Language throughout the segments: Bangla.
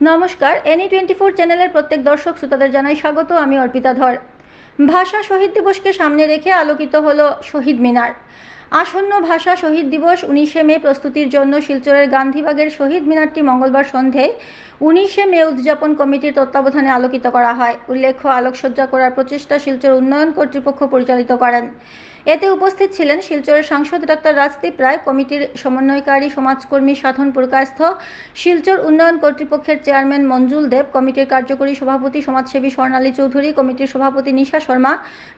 নমস্কার এনি টোয়েন্টি ফোর চ্যানেলের প্রত্যেক দর্শক শ্রোতাদের জানাই স্বাগত, আমি অর্পিতা ধর। ভাষা শহীদ দিবসকে সামনে রেখে আলোকিত হলো শহীদ মিনার। আসন্ন ভাষা শহীদ দিবস উনিশে মে প্রস্তুতির জন্য শিলচরের গান্ধীবাগের শহীদ মিনারটি মঙ্গলবার সন্ধে উনিশে মে উদযাপন কমিটির তত্ত্বাবধানে আলোকিত করা হয়। উল্লেখ্য, আলোকসজ্জা করার প্রচেষ্টা শিলচর উন্নয়ন কর্তৃপক্ষ পরিচালিত করেন। এতে উপস্থিত ছিলেন শিলচরের সাংসদ ডাক্তার রাজদীপ রায়, কমিটির সমন্বয়কারী, সমাজকর্মী, সাধন পুরকায়স্থ শিলচর উন্নয়ন কর্তৃপক্ষের চেয়ারম্যান মঞ্জুল দেব, কমিটির কার্যকরী সভাপতি সমাজসেবী স্বর্ণালী চৌধুরী, কমিটির সভাপতি নিশা শর্মা,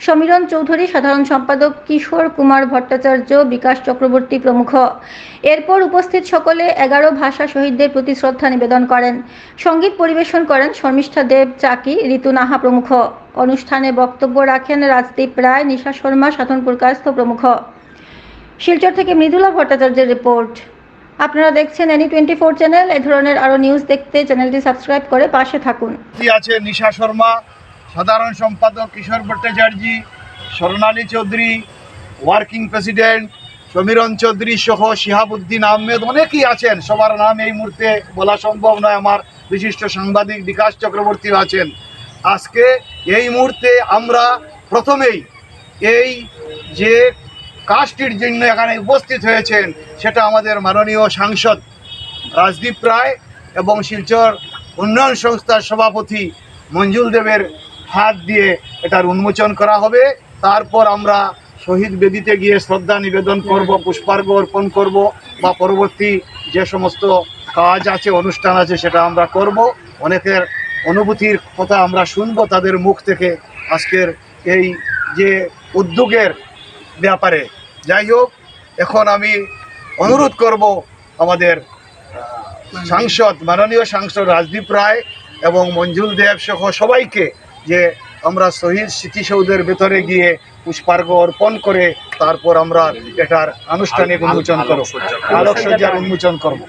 সমীরণ চৌধুরী, সাধারণ সম্পাদক কিশোর কুমার ভট্টাচার্য, বিকাশ চক্রবর্তী প্রমুখ। এরপর উপস্থিত সকলে এগারো ভাষা শহীদদের প্রতি শ্রদ্ধা নিবেদন করেন। সংগীত পরিবেশন করেন শর্মিষ্ঠা দেব, চাকি ঋতু নাহা প্রমুখ। অনুষ্ঠানে বক্তব্য রাখেন রাজদীপ রায়, নিশা শর্মা সাধনপুর কায়স্থ প্রমুখ। শিলচর থেকে মৃদুলা ভট্টাচার্যের রিপোর্ট। আপনারা দেখছেন এনি টোয়েন্টি ফোর চ্যানেল। এ ধরনের আরও নিউজ দেখতে চ্যানেলটি সাবস্ক্রাইব করে পাশে থাকুন। আছে নিশা শর্মা, সাধারণ সম্পাদক কিশোর ভট্টাচার্য স্বর্ণালী চৌধুরী, ওয়ার্কিং প্রেসিডেন্ট সমীরণ চৌধুরী সহ শিহাবুদ্দিন আহমেদ। অনেকেই আছেন, সবার নাম এই মুহূর্তে বলা সম্ভব নয়। আমার বিশিষ্ট সাংবাদিক বিকাশ চক্রবর্তী আছেন। আজকে এই মুহূর্তে আমরা প্রথমেই এই যে কাজটির জন্য এখানে উপস্থিত হয়েছেন, সেটা আমাদের মাননীয় সাংসদ রাজদীপ রায় এবং শিলচর উন্নয়ন সংস্থার সভাপতি মঞ্জুল দেবের হাত দিয়ে এটার উন্মোচন করা হবে। তারপর আমরা শহীদ বেদিতে গিয়ে শ্রদ্ধা নিবেদন করব পুষ্পার্ঘ অর্পণ করব বা পরবর্তী যে সমস্ত কাজ আছে, অনুষ্ঠান আছে, সেটা আমরা করব। অনেকের অনুভূতির কথা আমরা শুনব তাদের মুখ থেকে আজকের এই যে উদ্যোগের ব্যাপারে। যাই হোক, এখন আমি অনুরোধ করব আমাদের সাংসদ, মাননীয় সাংসদ রাজদীপ রায় এবং মঞ্জুল দেব সহ সবাইকে যে আমরা শহীদ স্মৃতিসৌধের ভেতরে গিয়ে পুষ্পার্ঘ অর্পণ করে তারপর আমরা এটার আনুষ্ঠানিক উন্মোচন করব। আলোকসজ্জার উন্মোচন করব।